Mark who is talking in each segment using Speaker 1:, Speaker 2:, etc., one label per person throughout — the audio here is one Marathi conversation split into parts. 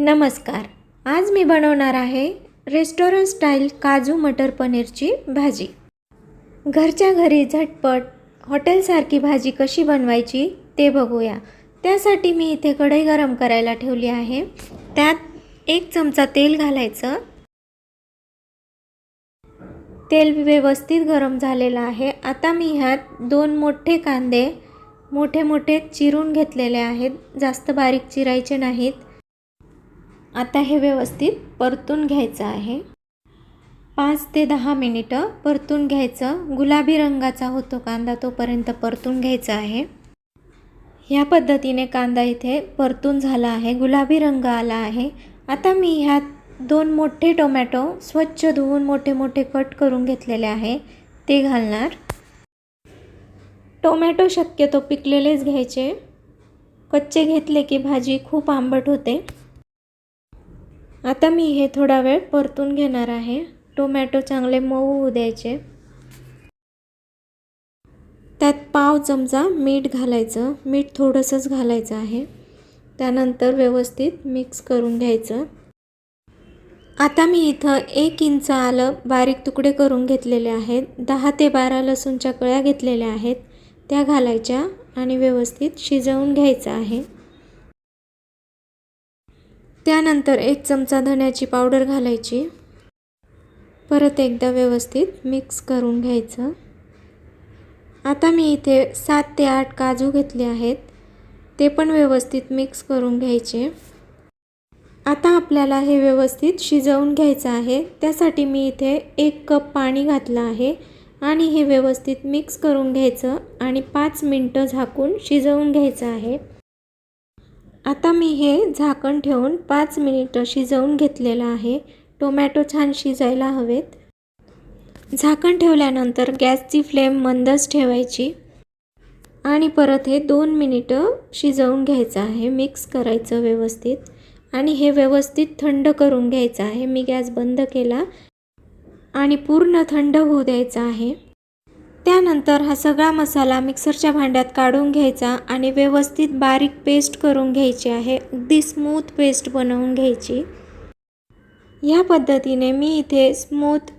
Speaker 1: नमस्कार. आज मी बनवणार आहे रेस्टॉरंट स्टाईल काजू मटर पनीरची भाजी. घरच्या घरी झटपट हॉटेलसारखी भाजी कशी बनवायची ते बघूया. त्यासाठी मी इथे कढई गरम करायला ठेवली आहे. त्यात एक चमचा तेल घालायचं. तेल व्यवस्थित गरम झालेलं आहे. आता मी ह्यात दोन मोठे कांदे मोठे मोठे चिरून घेतलेले आहेत. जास्त बारीक चिरायचे नाहीत. आता हे व्यवस्थित परतून घ्यायचं आहे. पाच ते दहा मिनिटं परतून घ्यायचं. गुलाबी रंगाचा होतो कांदा तोपर्यंत परतून घ्यायचा आहे. ह्या पद्धतीने कांदा इथे परतून झाला आहे. गुलाबी रंग आला आहे. आता मी ह्यात दोन मोठे टोमॅटो स्वच्छ धुवून मोठे मोठे कट करून घेतलेले आहे. ते घालणार. टोमॅटो शक्यतो पिकलेलेच घ्यायचे. कच्चे घेतले की भाजी खूप आंबट होते. आता मी हे थोडा वेळ परतून घेणार आहे. टोमॅटो चांगले मऊ होऊ द्यायचे. त्यात पाव चमचा मीठ घालायचं. मीठ थोडंसंच घालायचं आहे. त्यानंतर व्यवस्थित मिक्स करून घ्यायचं. आता मी इथं एक इंच आलं बारीक तुकडे करून घेतलेले आहेत. दहा ते बारा लसूणच्या कळ्या घेतलेल्या आहेत. त्या घालायच्या आणि व्यवस्थित शिजवून घ्यायचं आहे. त्यानंतर एक चमचा धण्याची पावडर घालायची. परत एकदा व्यवस्थित मिक्स करून घ्यायचं. आता मी इथे सात ते आठ काजू घेतले आहेत. ते पण व्यवस्थित मिक्स करून घ्यायचे. आता आपल्याला हे व्यवस्थित शिजवून घ्यायचं आहे. त्यासाठी मी इथे एक कप पाणी घातलं आहे आणि हे व्यवस्थित मिक्स करून घ्यायचं आणि पाच मिनटं झाकून शिजवून घ्यायचं आहे. आता मी हे झाकण ठेवून पाच मिनिटं शिजवून घेतलेलं आहे. टोमॅटो छान शिजायला हवेत. झाकण ठेवल्यानंतर गॅसची फ्लेम मंदच ठेवायची. आणि परत हे दोन मिनिटं शिजवून घ्यायचं आहे. मिक्स करायचं व्यवस्थित. आणि हे व्यवस्थित थंड करून घ्यायचं आहे. मी गॅस बंद केला आणि पूर्ण थंड होऊ द्यायचा आहे. त्यानंतर हा सगळा मसाला मिक्सरच्या भांड्यात काढून घ्यायचा आणि व्यवस्थित बारीक पेस्ट करून घ्यायची आहे. अगदी स्मूथ पेस्ट बनवून घ्यायची. ह्या पद्धतीने मी इथे स्मूथ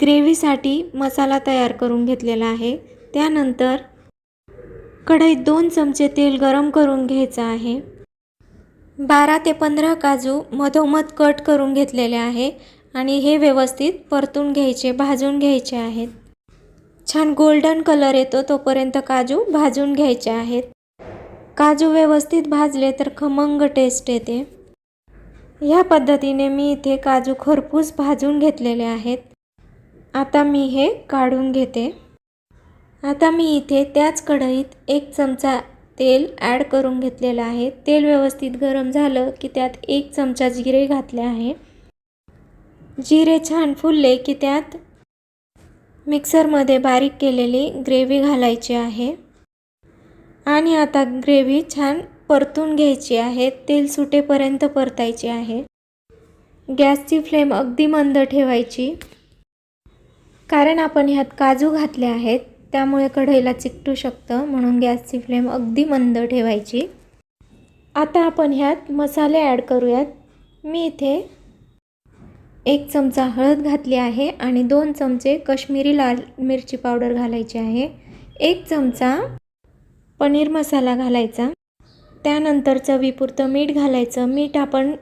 Speaker 1: ग्रेव्हीसाठी मसाला तयार करून घेतलेला आहे. त्यानंतर कढईत दोन चमचे तेल गरम करून घ्यायचं आहे. बारा ते पंधरा काजू मधोमध कट करून घेतलेले आहे आणि हे व्यवस्थित परतून घ्यायचे भाजून घ्यायचे आहेत. छान गोल्डन कलर येतो तोपर्यंत काजू भाजून घ्यायचे आहेत. काजू व्यवस्थित भाजले तर खमंग टेस्ट येते. ह्या पद्धतीने मी इथे काजू खरपूस भाजून घेतलेले आहेत. आता मी हे काढून घेते. आता मी इथे त्याच कढईत एक चमचा तेल ॲड करून घेतलेलं आहे. तेल व्यवस्थित गरम झालं की त्यात एक चमचा जिरे घातले आहे. जिरे छान फुलले की त्यात मिक्सरमध्ये बारीक केलेली ग्रेव्ही घालायची आहे. आणि आता ग्रेव्ही छान परतून घ्यायची आहे. तेल सुटेपर्यंत परतायची आहे. गॅसची फ्लेम अगदी मंद ठेवायची. कारण आपण ह्यात काजू घातले आहेत त्यामुळे कढईला चिकटू शकतं म्हणून गॅसची फ्लेम अगदी मंद ठेवायची. आता आपण ह्यात मसाले ॲड करूयात. मी इथे एक चमचा हळद घातली आहे आणि दोन चमचे कश्मीरी लाल मिरची पावडर घालायची आहे. एक चमचा पनीर मसाला घालायचा. त्यानंतर चवीपुरतं मीठ घालायचं. मीठ आपण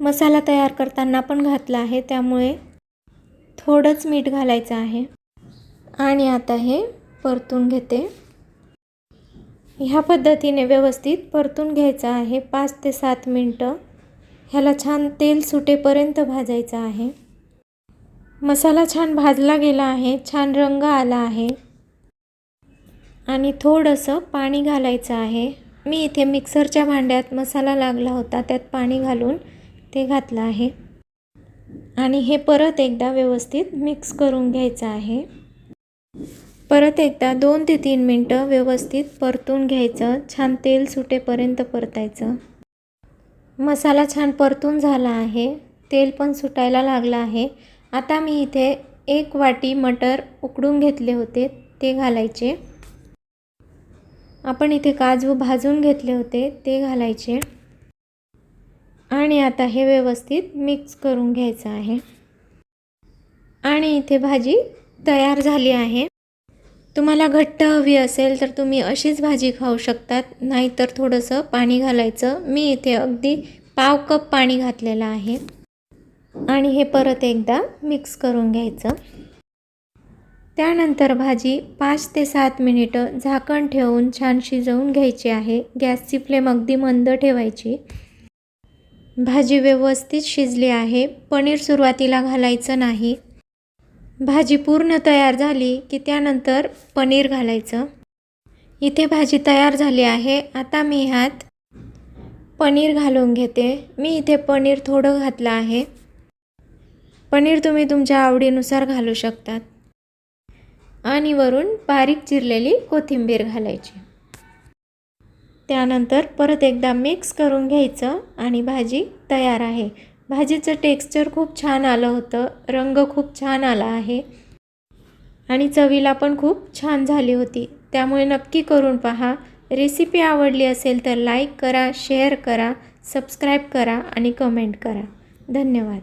Speaker 1: मसाला तयार करताना पण घातलं आहे त्यामुळे थोडंच मीठ घालायचं आहे. आणि आता हे परतून घेते. ह्या पद्धतीने व्यवस्थित परतून घ्यायचं आहे पाच ते सात मिनटं. ह्याला छान तेल सुटेपर्यंत भाजायचं आहे. मसाला छान भाजला गेला आहे छान रंग आला आहे. आणि थोडंसं पाणी घालायचं आहे. मी इथे मिक्सरच्या भांड्यात मसाला लागला होता त्यात पाणी घालून ते घातलं आहे. आणि हे परत एकदा व्यवस्थित मिक्स करून घ्यायचं आहे. परत एकदा दोन ते तीन मिनटं व्यवस्थित परतून घ्यायचं छान तेल सुटेपर्यंत परतायचं. मसाला छान परतून झाला आहे. तेल पण सुटायला लागलं आहे. आता मी इथे एक वाटी मटर उकडून घेतले होते ते घालायचे. आपण इथे काजू भाजून घेतले होते ते घालायचे. आणि आता हे व्यवस्थित मिक्स करून घ्यायचं आहे. आणि इथे भाजी तयार झाली आहे. तुम्हाला घट्ट हवी असेल तर तुम्ही अशीच भाजी खाऊ शकतात. नाहीतर थोडंसं पाणी घालायचं. मी इथे अगदी पाव कप पाणी घातलेलं आहे. आणि हे परत एकदा मिक्स करून घ्यायचं. त्यानंतर भाजी पाच ते सात मिनिटं झाकण ठेवून छान शिजवून घ्यायची आहे. गॅसची फ्लेम अगदी मंद ठेवायची. भाजी व्यवस्थित शिजली आहे. पनीर सुरुवातीला घालायचं नाही. भाजी पूर्ण तयार झाली की त्यानंतर पनीर घालायचं. इथे भाजी तयार झाली आहे. आता मी ह्यात पनीर घालून घेते. मी इथे पनीर थोडं घातलं आहे. पनीर तुम्ही तुमच्या आवडीनुसार घालू शकतात. आणि वरून बारीक चिरलेली कोथिंबीर घालायची. त्यानंतर परत एकदा मिक्स करून घ्यायचं आणि भाजी तयार आहे. भाजीचं टेक्स्चर खूप छान आलं होतं. रंग खूप छान आला आहे. आणि चवीला पण खूप छान झाली होती. त्यामुळे नक्की करून पहा. रेसिपी आवडली असेल तर लाईक करा शेअर करा सबस्क्राईब करा आणि कमेंट करा. धन्यवाद.